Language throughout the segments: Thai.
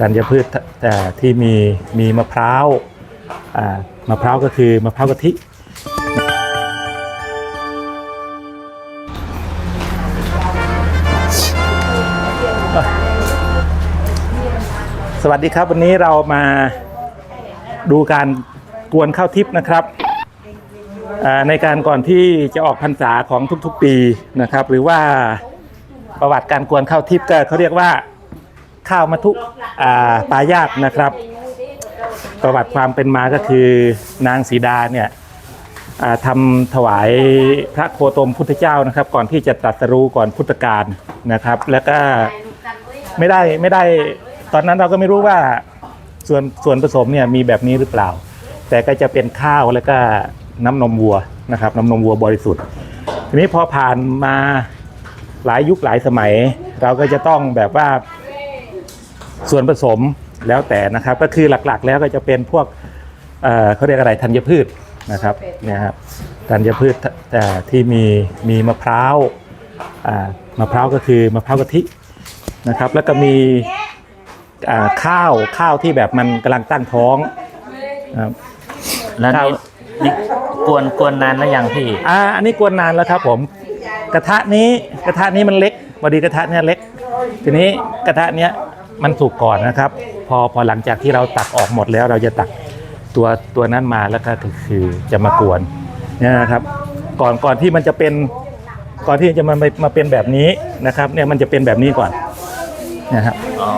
ธัญพืชแต่ที่มีมีมะพร้าวมะพร้าวก็คือมะพร้าวกะทิสวัสดีครับวันนี้เรามาดูการกวนข้าวทิพย์นะครับในการก่อนที่จะออกพรรษาของทุกๆปีนะครับ หรือว่าประวัติการกวนข้าวทิพย์ก็เขาเรียกว่า ข้าวมัทุอ่าปลายาตนะครับ ประวัติความเป็นมาก็คือนางสีดาเนี่ยทำถวายพระโคตมพุทธเจ้านะครับ ก่อนที่จะตรัสรู้ก่อนพุทธกาลนะครับ แล้วก็ไม่ได้ไม่ได้ตอนนั้นเราก็ไม่รู้ว่าส่วนส่วนผสมเนี่ยมีแบบนี้หรือเปล่า แต่ก็จะเป็นข้าวแล้วก็น้ำนมวัวนะครับน้ำนมวัวบริสุทธิ์ ทีนี้พอผ่านมาหลายยุคหลายสมัย เราก็จะต้องแบบว่า ส่วนผสมแล้วแต่นะครับ ก็คือหลักๆ แล้วก็จะเป็นพวกเอ่อเขาเรียกอะไรธัญพืชนะครับเนี่ยครับธัญพืชเอ่อที่มีมีมะพร้าวอ่ามะพร้าวก็คือมะพร้าวกะทินะครับ แล้วก็มีอ่าข้าวข้าวที่แบบมันกำลังตั้งท้องนะครับแล้วครับนี่นี่กวนกวนนานแล้วยังพี่อ่าอันนี้กวนนานแล้วครับผมกระทะนี้กระทะนี้มันเล็กพอดีกระทะเนี้ยเล็ก ทีนี้กระทะเนี้ย มันสุกก่อนนะครับ พอพอหลังจากที่เราตักออกหมดแล้วเราจะตักตัวตัวนั้นมาแล้วก็คือคือจะมากวนเนี่ยนะครับ ก่อนก่อนที่มันจะเป็นก่อนที่จะมามาเป็นแบบนี้นะครับ เนี่ยมันจะเป็นแบบนี้ก่อนนะครับอ๋อ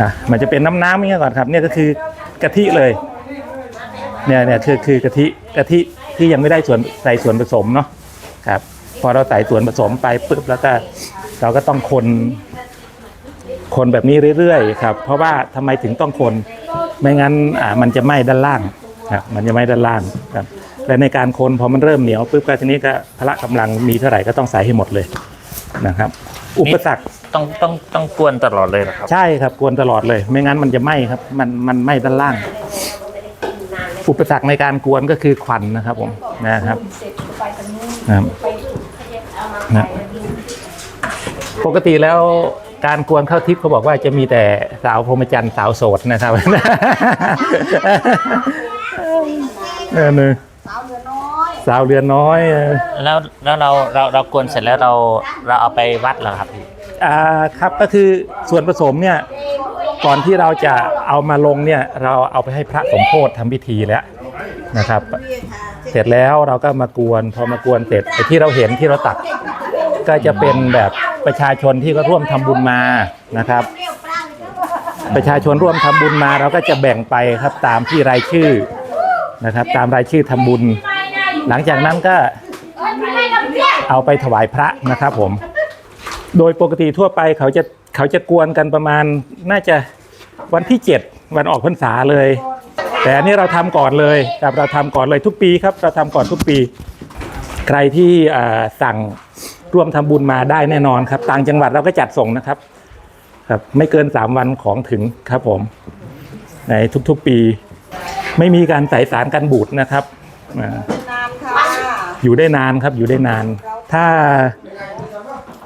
อะมันจะเป็นน้ำน้ำอย่างเงี้ยก่อนครับเนี่ยก็คือกะทิเลยเนี่ยเนี่ยคือคือกะทิกะทิที่ยังไม่ได้ส่วนใส่ส่วนผสมเนาะครับ พอเราใส่ส่วนผสมไปปุ๊บแล้วก็เราก็ต้องคน คนแบบนี้เรื่อยๆครับเพราะว่าทำไมถึงต้องคนไม่งั้นอ่ามันจะไหม้ด้านล่างครับมันจะไหม้ด้านล่างครับและในการคนพอมันเริ่มเหนียวปุ๊บก็ทีนี้ก็พละกำลังมีเท่าไหร่ก็ต้องใส่ให้หมดเลยนะครับ อุปสรรคต้องต้องต้องกวนตลอดเลยเหรอครับ ใช่ครับกวนตลอดเลย ไม่งั้นมันจะไหม้ครับ มันมันไหม้ด้านล่าง อุปสรรคในการกวนก็คือควันนะครับผมนะครับนะครับนะปกติแล้ว การกวนข้าวทิพย์เขาบอกว่าจะมีแต่สาวพรหมจรรย์สาวโสดนะครับเออเนอะสาวเรือนน้อยเออแล้วแล้วเราเราเรากวนเสร็จแล้วเราเราเอาไปวัดเหรอครับพี่อ่าครับก็คือส่วนผสมเนี่ยก่อนที่เราจะเอามาลงเนี่ยเราเอาไปให้พระสมโพธิทำพิธีแล้วนะครับ เสร็จแล้วเราก็มากวนพอมากวนเสร็จไอ้ที่เราเห็นที่เราตักก็จะเป็นแบบ ประชาชนที่ก็ร่วมทำบุญมานะครับ ประชาชนร่วมทำบุญมาเราก็จะแบ่งไปครับตามที่รายชื่อนะครับ ตามรายชื่อทำบุญ หลังจากนั้นก็เอาไปถวายพระนะครับผม โดยปกติทั่วไปเขาจะเขาจะกวนกันประมาณน่าจะวันที่ 7 วันออกพรรษาเลย แต่อันนี้เราทำก่อนเลยครับเราทำก่อนเลยทุกปีครับ เราทำก่อนทุกปี ใครที่สั่ง ร่วมทำบุญมาได้แน่นอนครับ ต่างจังหวัดเราก็จัดส่งนะครับ ครับ ไม่เกิน3วันของถึงครับผม ในทุกๆปี ไม่มีการใส่สารกันบูดนะครับอ่านานค่ะอยู่ได้นานครับ อยู่ได้นาน ถ้า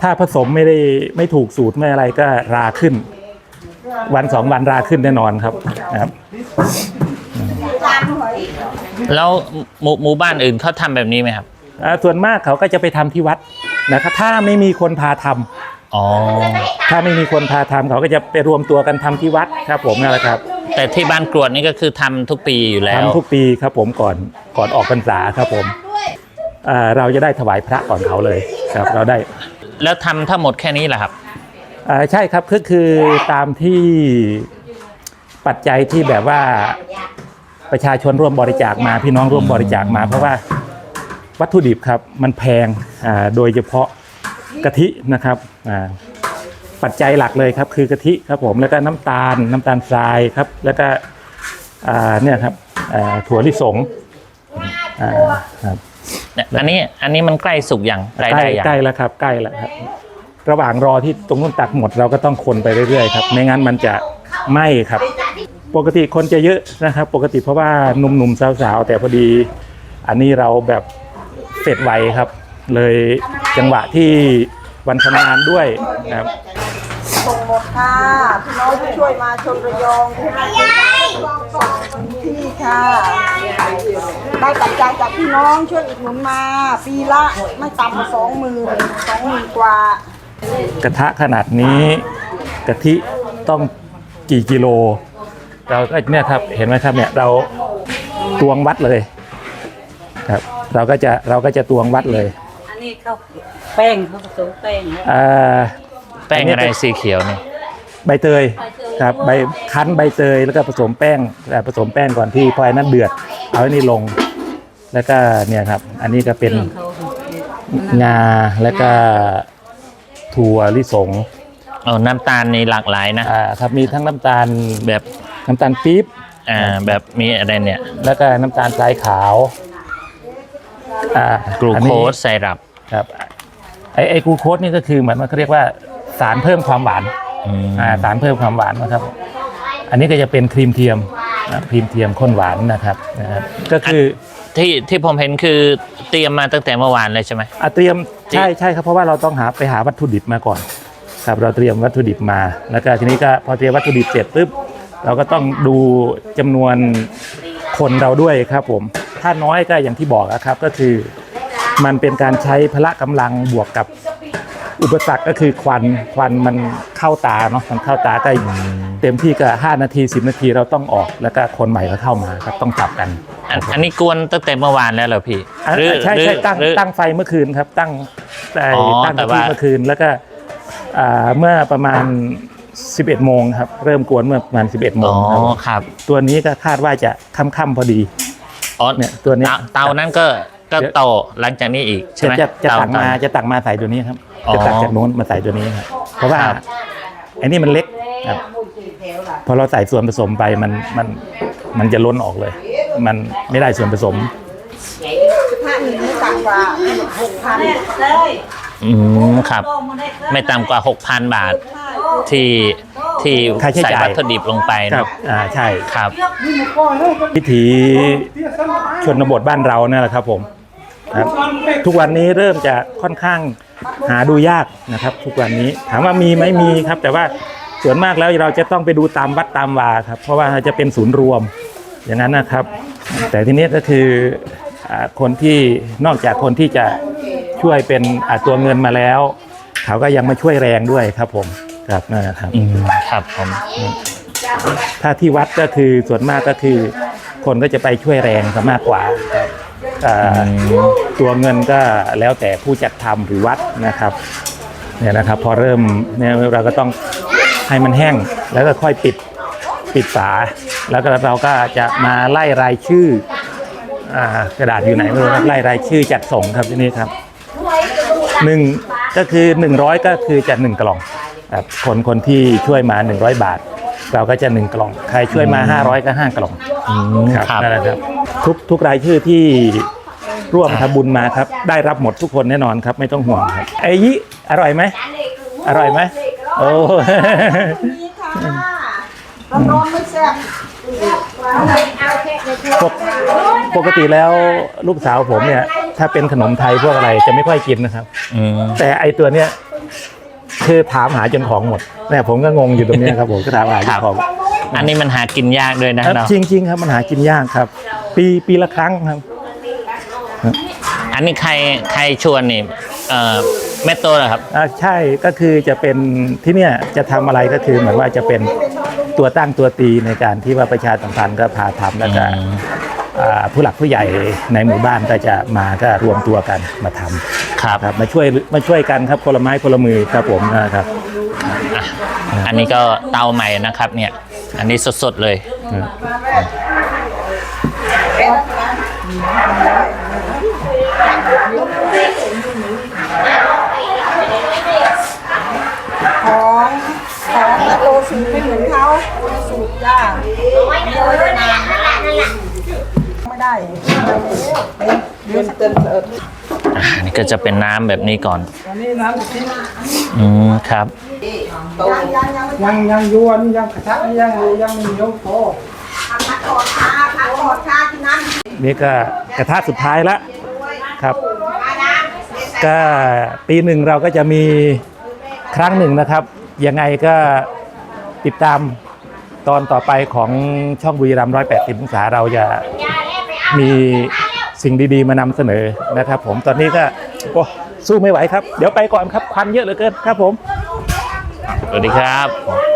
ถ้าผสมไม่ได้ไม่ถูกสูตรไม่อะไรก็ราขึ้น วันสองวันราขึ้นแน่นอนครับนะครับจานหอยแล้วหมู่หมู่บ้านอื่นเขาทำแบบนี้ไหมครับอ่าส่วนมากเขาก็จะไปทำที่วัด นะครับถ้าไม่มีคนพาทำอ๋อ ถ้าไม่มีคนพาทำเขาก็จะไปรวมตัวกันทำที่วัดครับผมนั่นแหละครับแต่ที่บ้านกรวดนี่ก็คือทำทุกปีอยู่แล้วทำทุกปีครับผมก่อนก่อนออกพรรษาครับผมอ่าเราจะได้ถวายพระก่อนเขาเลยครับ เราได้ แล้วทำทั้งหมดแค่นี้แหละครับอ่าใช่ครับก็คือตามที่ปัจจัยที่แบบว่าประชาชนร่วมบริจาคมาพี่น้องร่วมบริจาคมาเพราะว่า วัตถุดิบครับมันแพงอ่าโดยเฉพาะกะทินะครับอ่าปัจจัยหลักเลยครับคือกะทิครับผมแล้วก็น้ำตาลน้ำตาลทรายครับ แล้วก็อ่าเนี่ยครับอ่าถั่วลิสงอ่าครับเนี่ยอันนี้อันนี้มันใกล้สุกอย่างใกล้ใกล้ได้อย่างใกล้แล้วครับใกล้แล้วครับระหว่างรอที่ตรงนู้นตักหมดเราก็ต้องคนไปเรื่อยๆครับไม่งั้นมันจะไหม้ครับ ปกติคนจะเยอะนะครับ ปกติเพราะว่าหนุ่มๆสาวๆแต่พอดี อันนี้เราแบบ เสร็จไวครับ เลยจังหวะที่วันทำงานด้วยนะครับส่งหมดค่ะพี่น้องที่ช่วยมาชนระยองที่มาส่งที่ค่ะ ได้ปัจจัยจากพี่น้องช่วยอุดหนุนมา ปีละไม่ต่ำกว่าสองหมื่นสองหมื่นกว่า กระทะขนาดนี้กะทิต้องกี่กิโล เราก็เนี่ยครับเห็นไหมครับเนี่ยเราตวงวัดเลย ครับ เราก็จะเราก็จะตวงวัดเลยอันนี้เขาแป้งเขาผสมแป้งแล้วอ่า แป้งอะไรสีเขียวนี่ใบเตยครับใบคั้นใบเตยแล้วก็ผสมแป้งแต่ผสมแป้งก่อนที่พอไอ้นั้นเดือด เอาไอ้นี่ลง แล้วก็เนี่ยครับ อันนี้ก็เป็นเขางาแล้วก็ถั่วลิสงโอ้น้ำตาลนี่หลากหลายนะ อ่าครับมีทั้งน้ำตาลแบบน้ำตาลปี๊บอ่าแบบมีอะไรเนี่ย แล้วก็น้ำตาลทรายขาว อ่ากลูอันโคนี้สไซรัปครับไอไอกลูโคสนี่ก็คือเหมือนมันเขาเรียกว่าสารเพิ่มความหวานอืมอ่าสารเพิ่มความหวานนะครับ อันนี้ก็จะเป็นครีมเทียมนะครีมเทียมข้นหวานนะครับนะครับ ก็คือที่ที่ผมเห็นคือเตรียมมาตั้งแต่เมื่อวานเลยใช่ไหม อะเตรียมใช่ใช่ครับเพราะว่าเราต้องหาไปหาวัตถุดิบมาก่อนครับเราเตรียมวัตถุดิบมา แล้วก็ทีนี้ก็พอเตรียมวัตถุดิบเสร็จปุ๊บเราก็ต้องดูจำนวนคนเราด้วยครับผม ถ้าน้อยก็อย่างที่บอกอะครับก็คือมันเป็นการใช้พละกำลังบวกกับอุปสรรคก็คือควันควันมันเข้าตาเนาะมันเข้าตาก็เต็มที่ก็5นาที 10 นาทีเราต้องออกแล้วก็คนใหม่ก็เข้ามาครับต้องจับกัน อันอันนี้กวนตั้งแต่เมื่อวานแล้วเหรอพี่อะหรือใช่หรือใช่ตั้งหรือตั้งไฟเมื่อคืนครับ ตั้งไอ้อ๋อตั้งแต่กะทิว่าเมื่อคืนแล้วก็อ่าเมื่อประมาณ 11 โมงครับ เริ่มกวนเมื่อประมาณ 11 โมอ๋งอครับครับ ตัวนี้ก็คาดว่าจะค่ำๆพอดี อ๋อเนี่ยตัวเนี้ยเตาเตานั้นก็ก็เดี๋ยวโตหลังจากนี้อีกใช่จะไหมจะจะเตตักมาเตจะตักมาใส่ตัวนี้ครับอ๋อจะตักจากโน้นมาใส่ตัวนี้ครับเพราะว่าครับไอ้นี่มันเล็กครับพอเราใส่ส่วนผสมไปมันมันมันจะล้นออกเลย มันไม่ได้ส่วนผสมถ้าหนึ่งไม่ต่ำกว่าหกพันเลยอืมครับ ไม่ต่ำกว่า6,000บาทที่ ที่ค่าใช้ใส่จ่ายวัตถุดิบลงไปครัเนาะบอ่าใช่ ครับ วิถีชนบทบ้านเราเนี่ยแหละครับผมครับทุกวันนี้เริ่มจะค่อนข้างหาดูยากนะครับ ทุกวันนี้ถามว่ามีไหมมีครับ แต่ว่าส่วนมากแล้วเราจะต้องไปดูตามวัดตามวาครับ เพราะว่าจะเป็นศูนย์รวมอย่างนั้นนะครับ แต่ทีนี้ก็คืออ่าคนที่นอกจากคนที่จะช่วยเป็นอ่าตัวเงินมาแล้ว เขาก็ยังมาช่วยแรงด้วยครับผม ครับนั่นนะครับอืมครับผมถ้าที่วัดก็คือส่วนมากก็คือ คนก็จะไปช่วยแรงซะมากกว่าครับอ่าตัวเงินก็แล้วแต่ผู้จัดทำหรือวัดนะครับเนี่ยนะครับ พอเริ่มเนี่ยเราก็ต้องให้มันแห้งแล้วก็ค่อยปิดปิดฝา แล้วก็เราก็จะมาไล่รายชื่ออ่ากระดาษอยู่ไหนไม่รู้ครับไล่รายชื่อจัดส่งครับที่นี่ครับหนึ่งก็คือ 100 ก็คือจะหนึ่งกล่อง ครับคนคนที่ช่วยมา 100 บาท เราก็จะหนึ่งกล่อง ใครช่วยมา 500 ก็ห้ากล่องอืมครับครับนั่นแหละครับทุกทุกรายชื่อที่ร่วมทำบุญมาครับ ได้รับหมดทุกคนแน่นอนครับ ไม่ต้องห่วงครับไอ้ยิอร่อยไหมอร่อยไหมโอ้นี่ค่ะร้อนๆไม่แซ่บปกปกติแล้วลูกสาวผมเนี่ย ถ้าเป็นขนมไทยพวกอะไรจะไม่ค่อยกินนะครับอืมแต่ไอตัวเนี้ย คือถามหาจนของหมดเนี่ยผมก็งงอยู่ตรงเนี้ยครับผมก็ถามหาจนของอันนี้มันหากินยากด้วยนะเนาะจริงจริง ๆ ครับมันหากินยากครับ ปีปีละครั้งครับ อันนี้ใครใครชวนนี่เอ่อแม่โตเหรอครับอ่าใช่ก็คือจะเป็นที่เนี่ยจะทำอะไรก็คือเหมือนว่าจะเป็นตัวตั้งตัวตีในการที่ว่าประชาสัมพันธ์ก็พาทำแล้วก็อืมอ่า ผู้หลักผู้ใหญ่ในหมู่บ้านก็จะมาก็รวมตัวกันมาทครับำครับมาช่วยมาช่วยกันครับคนละไม้คนละมือครับผมนะครับอะอันนี้ก็เตาใหม่นะครับเนี่ยอันนี้สดๆเลย ของของแต่โลสูตรไม่เหมือนเขาสูตรจ้าไม่เอาไว้ได้นานไม่ได้เดี๋ยวเติมเติม อะอันนี้ก็จะเป็นน้ำแบบนี้ก่อนอืมครับยังยังยังไม่ยังยังยวนยังกระทะยังยังมียกโตนี่ก็กระทะสุดท้ายล้วครับ ก็ปีหนึ่งเราก็จะมีครั้งหนึ่งนะครับ ยังไงก็ติดตามตอนต่อไปของช่องบุรีรัมย์180องศาเราจะมี สิ่งดีๆ มานำเสนอนะครับ ผมตอนนี้ก็โอ้สู้ไม่ไหวครับ เดี๋ยวไปก่อนครับควันเยอะเหลือเกินครับผม สวัสดีครับ